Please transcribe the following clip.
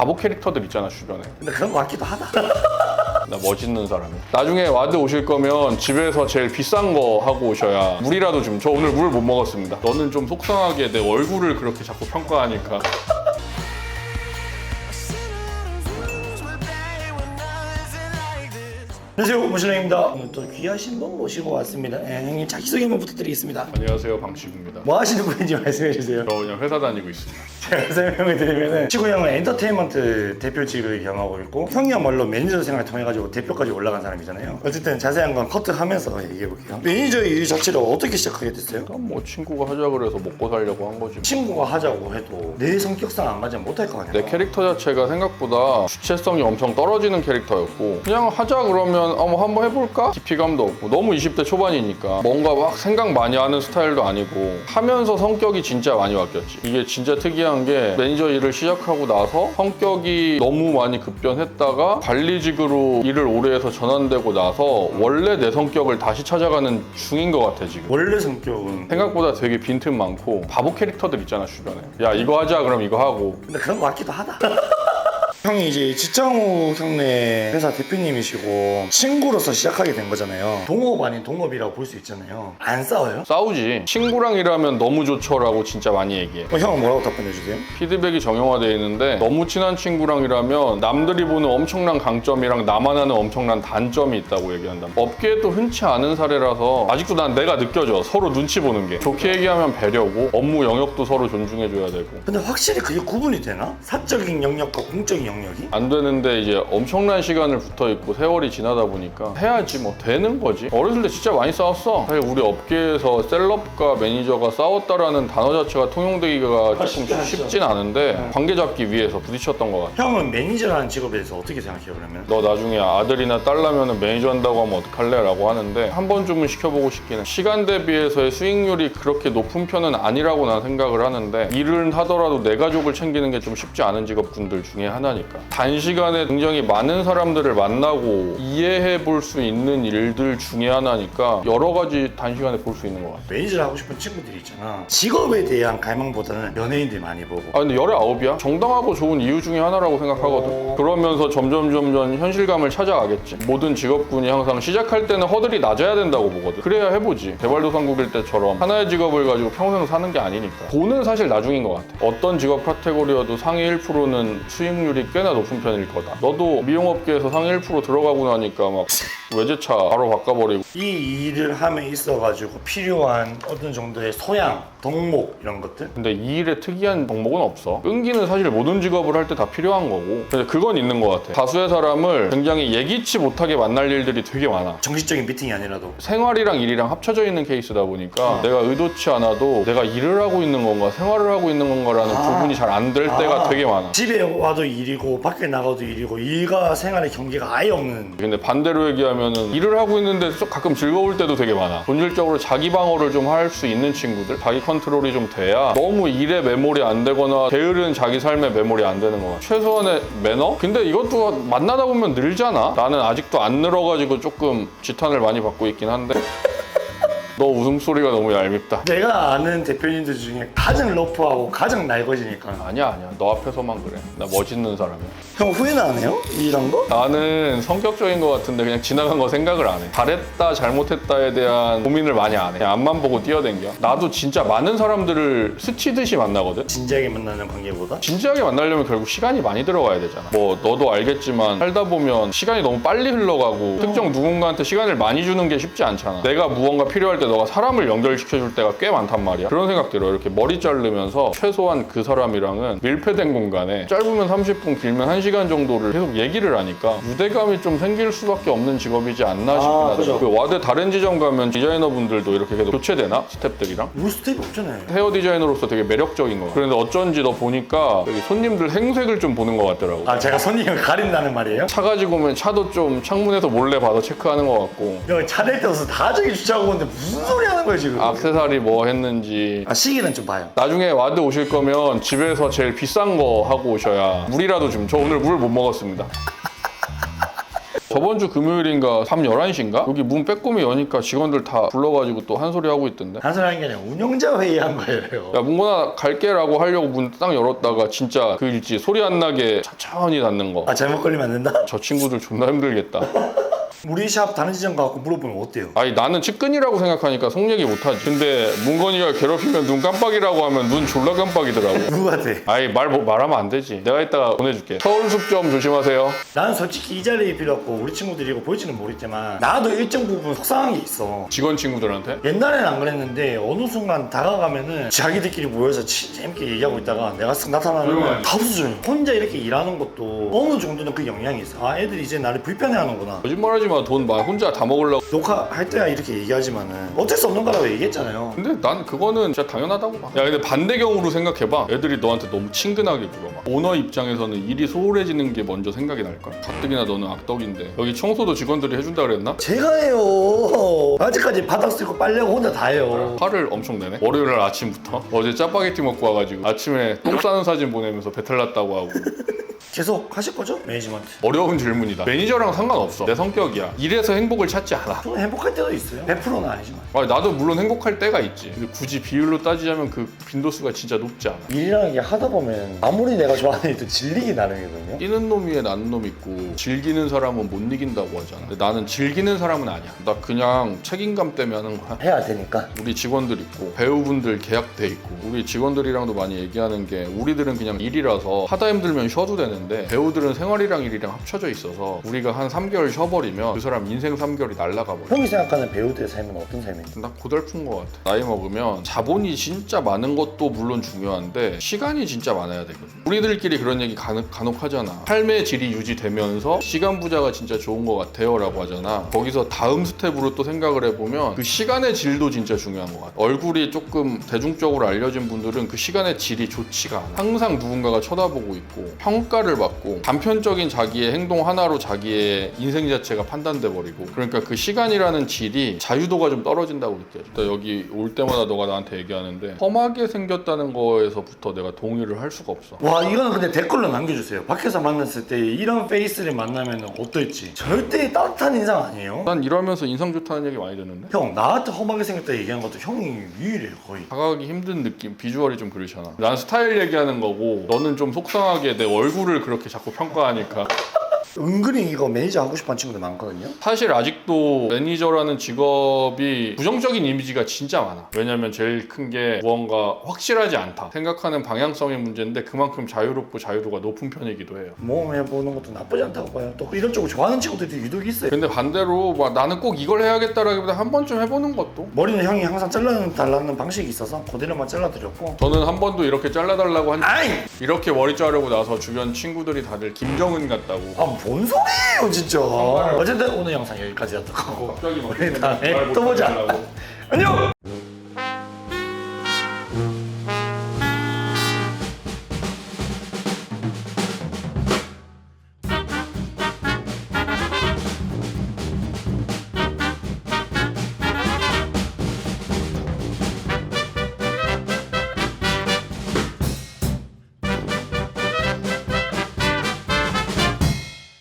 바보 캐릭터들 있잖아 주변에. 근데 그런 거 같기도 하다. 나 멋있는 사람이. 나중에 와드 오실 거면 집에서 제일 비싼 거 하고 오셔야 물이라도 좀 저 오늘 물 못 먹었습니다. 너는 좀 속상하게 내 얼굴을 그렇게 자꾸 평가하니까 안녕하세요, 모신랑입니다. 오늘 또 귀하신 분 모시고 왔습니다. 예, 형님 자기소개 한번 부탁드리겠습니다. 안녕하세요 방치구입니다 뭐 하시는 분인지 말씀해 주세요. 저 그냥 회사 다니고 있습니다 제가 설명을 드리면은 치구 형은 엔터테인먼트 대표직을 겸하고 있고 형이야말로 매니저 생활을 통해 가지고 대표까지 올라간 사람이잖아요. 어쨌든 자세한 건 커트하면서 얘기해 볼게요. 매니저 일 자체를 어떻게 시작하게 됐어요? 그럼 뭐 친구가 하자 그래서 먹고 살려고 한 거지 뭐. 친구가 하자고 해도 내 성격상 안 맞으면 못할 거 아니야. 내 캐릭터 자체가 생각보다 주체성이 엄청 떨어지는 캐릭터였고 그냥 하자 그러면 어, 뭐 한번 해볼까? 깊이감도 없고. 너무 20대 초반이니까 뭔가 막 생각 많이 하는 스타일도 아니고 하면서 성격이 진짜 많이 바뀌었지. 이게 진짜 특이한 게 매니저 일을 시작하고 나서 성격이 너무 많이 급변했다가 관리직으로 일을 오래 해서 전환되고 나서 원래 내 성격을 다시 찾아가는 중인 것 같아 지금. 원래 성격은? 생각보다 되게 빈틈 많고 바보 캐릭터들 있잖아 주변에. 야 이거 하자 그럼 이거 하고. 근데 그런 거 같기도 하다. 형이 이제 지창우 형네 회사 대표님이시고 친구로서 시작하게 된 거잖아요. 동업 아닌 동업이라고 볼 수 있잖아요. 안 싸워요? 싸우지. 친구랑 일하면 너무 좋죠라고 진짜 많이 얘기해. 어, 형은 뭐라고 답변해 주세요? 피드백이 정형화되어 있는데 너무 친한 친구랑 일하면 남들이 보는 엄청난 강점이랑 나만 하는 엄청난 단점이 있다고 얘기한다. 업계에 또 흔치 않은 사례라서 아직도 난 내가 느껴져. 서로 눈치 보는 게. 좋게 얘기하면 배려고 업무 영역도 서로 존중해줘야 되고. 근데 확실히 그게 구분이 되나? 사적인 영역과 공적인 영역 이? 안 되는데 이제 엄청난 시간을 붙어 있고 세월이 지나다 보니까 해야지 뭐 되는 거지. 어렸을 때 진짜 많이 싸웠어. 사실 우리 업계에서 셀럽과 매니저가 싸웠다라는 단어 자체가 통용되기가 조금 쉽지 않죠. 쉽진 않은데 관계 잡기 위해서 부딪혔던 것 같아. 형은 매니저라는 직업에 대해서 어떻게 생각해요 그러면? 너 나중에 아들이나 딸 나면은 매니저 한다고 하면 어떡할래? 라고 하는데 한 번쯤은 시켜보고 싶긴 해. 시간 대비해서의 수익률이 그렇게 높은 편은 아니라고 난 생각을 하는데 일을 하더라도 내 가족을 챙기는 게 좀 쉽지 않은 직업군들 중에 하나니까. 단시간에 굉장히 많은 사람들을 만나고 이해해 볼 수 있는 일들 중에 하나니까 여러 가지 단시간에 볼 수 있는 것 같아. 매니저를 하고 싶은 친구들이 있잖아. 직업에 대한 갈망보다는 연예인들 많이 보고. 아 근데 열아홉이야? 정당하고 좋은 이유 중에 하나라고 생각하거든 그러면서 점점 점점 현실감을 찾아가겠지 모든 직업군이 항상 시작할 때는 허들이 낮아야 된다고 보거든 그래야 해보지 개발도상국일 때처럼 하나의 직업을 가지고 평생 사는 게 아니니까 돈은 사실 나중인 것 같아 어떤 직업 카테고리여도 상위 1%는 수익률이 꽤나 높은 편일 거다. 너도 미용업계에서 상위 1% 들어가고 나니까 막 외제차 바로 바꿔버리고. 이 일을 함에 있어 가지고 필요한 어떤 정도의 소양, 덕목 이런 것들 근데 이 일에 특이한 덕목은 없어. 끈기는 사실 모든 직업을 할 때 다 필요한 거고. 근데 그건 있는 것 같아. 다수의 사람을 굉장히 예기치 못하게 만날 일들이 되게 많아. 정식적인 미팅이 아니라도 생활이랑 일이랑 합쳐져 있는 케이스다 보니까 내가 의도치 않아도 내가 일을 하고 있는 건가 생활을 하고 있는 건가라는 아. 구분이 잘 안 될 때가 아. 되게 많아. 집에 와도 일이고 밖에 나가도 일이고 일과 생활의 경계가 아예 없는 근데 반대로 얘기하면은 일을 하고 있는데 좀 가끔 즐거울 때도 되게 많아. 본질적으로 자기 방어를 좀 할 수 있는 친구들, 자기 컨트롤이 좀 돼야 너무 일에 매몰이 안 되거나 게으른 자기 삶에 매몰이 안 되는 거 같아. 최소한의 매너? 근데 이것도 만나다 보면 늘잖아. 나는 아직도 안 늘어가지고 조금 지탄을 많이 받고 있긴 한데. 너 웃음소리가 너무 얄밉다. 내가 아는 대표님들 중에 가장 러프하고 가장 날것이니까. 아니야 아니야. 너 앞에서만 그래. 나 멋있는 사람이야. 형 후회는 안 해요? 이런 거? 나는 성격적인 것 같은데 그냥 지나간 거 생각을 안 해. 잘했다 잘못했다에 대한 고민을 많이 안 해. 그냥 앞만 보고 뛰어댕겨. 나도 진짜 많은 사람들을 스치듯이 만나거든. 진지하게 만나는 관계보다? 진지하게 만나려면 결국 시간이 많이 들어가야 되잖아. 뭐 너도 알겠지만 살다 보면 시간이 너무 빨리 흘러가고 특정 누군가한테 시간을 많이 주는 게 쉽지 않잖아. 내가 무언가 필요할 때 너가 사람을 연결시켜줄 때가 꽤 많단 말이야 그런 생각 들어 이렇게 머리 자르면서 최소한 그 사람이랑은 밀폐된 공간에 짧으면 30분 길면 1시간 정도를 계속 얘기를 하니까 유대감이 좀 생길 수밖에 없는 직업이지 않나 싶긴 아, 하다 그죠. 그 와드 다른 지점 가면 디자이너분들도 이렇게 계속 교체되나? 스탭들이랑? 우리 스텝이 없잖아요 헤어 디자이너로서 되게 매력적인 거야. 그런데 어쩐지 너 보니까 여기 손님들 행색을 좀 보는 것 같더라고. 아 제가 손님을 가린다는 말이에요? 차 가지고 오면 차도 좀 창문에서 몰래 봐서 체크하는 것 같고 형 차댈 때 와서 다 저기 주차하고 오는데 무슨 소리 하는 거예요 지금 악세사리 뭐 했는지 아 시기는 좀 봐요 나중에 와드 오실 거면 집에서 제일 비싼 거 하고 오셔야 물이라도 좀 저 오늘 물 못 먹었습니다. 저번 주 금요일인가 밤 11시인가? 여기 문 빼꼼히 여니까 직원들 다 불러가지고 또 한 소리 하고 있던데. 한 소리 하는 게 아니라 운영자 회의한 거예요. 야 문건아 갈게라고 하려고 문 딱 열었다가 진짜 그 일지 소리 안 나게 천천히 닫는 거. 아 잘못 걸리면 안 된다? 저 친구들 존나 힘들겠다. 우리 샵 다른 지점 가고 물어보면 어때요? 아니 나는 측근이라고 생각하니까 속 얘기 못하지. 근데 문건이가 괴롭히면 눈 깜빡이라고 하면 눈 졸라 깜빡이더라고. 누구한테? 아이 말 뭐- 말하면 안 되지. 내가 이따가 보내줄게. 서울 숲점 조심하세요. 나는 솔직히 이 자리에 없고 우리 친구들이 이거 보일지는 모르겠지만 나도 일정 부분 속상한 게 있어. 직원 친구들한테. 옛날에는 안 그랬는데 어느 순간 다가가면은 자기들끼리 모여서 치- 재밌게 얘기하고 있다가 내가 쓱 나타나면 조용하게. 다. 혼자 이렇게 일하는 것도 어느 정도는 그 영향이 있어. 아 애들이 이제 나를 불편해하는구나. 거짓말하지 마. 돈 막 혼자 다 먹으려고. 녹화할 때야 이렇게 얘기하지만은 어쩔 수 없는 거라고 얘기했잖아요. 근데 난 그거는 진짜 당연하다고 봐. 야 근데 반대경우로 생각해봐. 애들이 너한테 너무 친근하게 물어봐. 오너 입장에서는 일이 소홀해지는 게 먼저 생각이 날걸. 가뜩이나 너는 악덕인데 여기 청소도 직원들이 해준다 그랬나? 제가 해요. 아직까지 바닥 쓸고 빨래하고 혼자 다 해요. 화를 엄청 내네. 월요일 날 아침부터 어제 짜파게티 먹고 와가지고 아침에 똥 싸는 사진 보내면서 배탈 났다고 하고 계속 하실 거죠? 매니지먼트. 어려운 질문이다. 매니저랑 상관없어. 내 성격이야. 일에서 행복을 찾지 않아. 저는 행복할 때도 있어요. 100%는 아니지만. 아니, 나도 물론 행복할 때가 있지. 근데 굳이 비율로 따지자면 그 빈도수가 진짜 높지 않아. 일이라는 게 하다 보면 아무리 내가 좋아하는 일도 질리기 나름이거든요. 뛰는 놈 위에 나는 놈 있고 즐기는 사람은 못 이긴다고 하잖아. 근데 나는 즐기는 사람은 아니야. 나 그냥 책임감 때문에 하는 거야. 해야 되니까. 우리 직원들 있고 배우분들 계약돼 있고 우리 직원들이랑도 많이 얘기하는 게 우리들은 그냥 일이라서 하다 힘들면 쉬어도 되는데 배우들은 생활이랑 일이랑 합쳐져 있어서 우리가 한 3개월 쉬어버리면 그 사람 인생 3개월이 날라가 버려. 형이 생각하는 배우들의 삶은 어떤 삶인지. 나 고달픈 것 같아. 나이 먹으면 자본이 진짜 많은 것도 물론 중요한데 시간이 진짜 많아야 되거든. 우리들끼리 그런 얘기 간혹, 간혹 하잖아. 삶의 질이 유지되면서 시간 부자가 진짜 좋은 것 같아요 라고 하잖아. 거기서 다음 스텝으로 또 생각을 해보면 그 시간의 질도 진짜 중요한 것 같아. 얼굴이 조금 대중적으로 알려진 분들은 그 시간의 질이 좋지가 않아. 항상 누군가가 쳐다보고 있고 평가를 받고 단편적인 자기의 행동 하나로 자기의 인생 자체가 판 단돼 버리고 그러니까 그 시간이라는 질이 자유도가 좀 떨어진다고 느껴져. 나 여기 올 때마다 너가 나한테 얘기하는데 험하게 생겼다는 거에서부터 내가 동의를 할 수가 없어. 와 이거는 근데 댓글로 남겨주세요. 밖에서 만났을 때 이런 페이스를 만나면 어떨지. 절대 따뜻한 인상 아니에요. 난 일하면서 인상 좋다는 얘기 많이 듣는데 형 나한테 험하게 생겼다 얘기한 것도 형이 유일해요 거의. 다가가기 힘든 느낌, 비주얼이 좀 그렇잖아. 난 스타일 얘기하는 거고 너는 좀 속상하게 내 얼굴을 그렇게 자꾸 평가하니까 은근히 이거 매니저 하고 싶어 하는 친구들 많거든요. 사실 아직도 매니저라는 직업이 부정적인 이미지가 진짜 많아. 왜냐면 제일 큰 게 무언가 확실하지 않다. 생각하는 방향성의 문제인데 그만큼 자유롭고 자유도가 높은 편이기도 해요. 모험해보는 것도 나쁘지 않다고 봐요. 또 이런 쪽을 좋아하는 친구들도 유독 있어요. 근데 반대로 막 나는 꼭 이걸 해야겠다라기보다 한 번쯤 해보는 것도 머리는 형이 항상 잘라달라는 방식이 있어서 그대로만 잘라드렸고 저는 한 번도 이렇게 잘라달라고 한 아이! 이렇게 머리 자르고 나서 주변 친구들이 다들 김정은 같다고 아뭔 소리예요 진짜. 어쨌든 오늘 영상 여기까지였던 거고 갑자기 막 우리 다음에 또 보자. 안녕